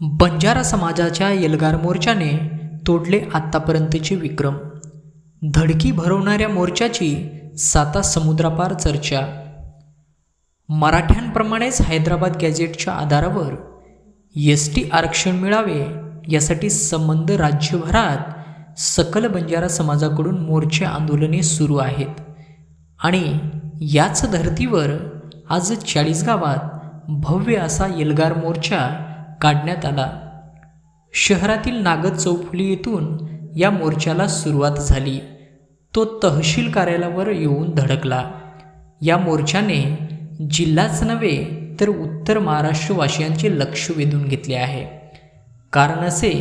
बंजारा समाजाच्या एल्गार मोर्चाने तोडले आत्तापर्यंतचे विक्रम. धडकी भरवणाऱ्या मोर्चाची साता समुद्रापार चर्चा. मराठ्यांप्रमाणेच हैदराबाद गॅझेटच्या आधारावर एस टी आरक्षण मिळावे यासाठी संबंध राज्यभरात सकल बंजारा समाजाकडून मोर्चे आंदोलने सुरू आहेत. आणि याच धर्तीवर आज चाळीस गावात भव्य असा एल्गार मोर्चा काढण्यात आला. शहरातील नागद चौफुली येथून या मोर्चाला सुरुवात झाली. तो तहसील कार्यालयावर येऊन धडकला. या मोर्चाने जिल्हाच नव्हे तर उत्तर महाराष्ट्रवासियांचे लक्ष वेधून घेतले आहे. कारण असे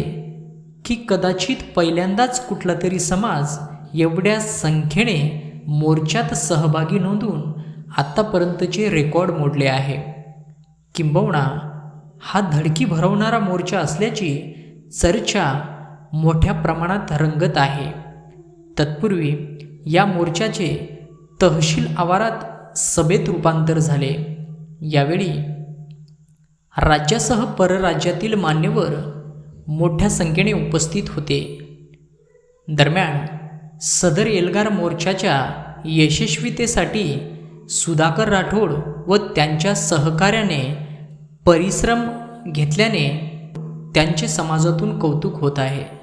की कदाचित पहिल्यांदाच कुठला तरी समाज एवढ्या संख्येने मोर्चात सहभागी नोंदून आत्तापर्यंतचे रेकॉर्ड मोडले आहे. किंबहुना हा धडकी भरवणारा मोर्चा असल्याची चर्चा मोठ्या प्रमाणात रंगत आहे. तत्पूर्वी या मोर्चाचे तहसील आवारात सभेत रूपांतर झाले. यावेळी राज्यासह परराज्यातील मान्यवर मोठ्या संख्येने उपस्थित होते. दरम्यान सदर एल्गार मोर्चाच्या यशस्वीतेसाठी सुधाकर राठोड व त्यांच्या सहकार्याने परिश्रम घेतल्याने त्यांचे समाजातून कौतुक होत आहे.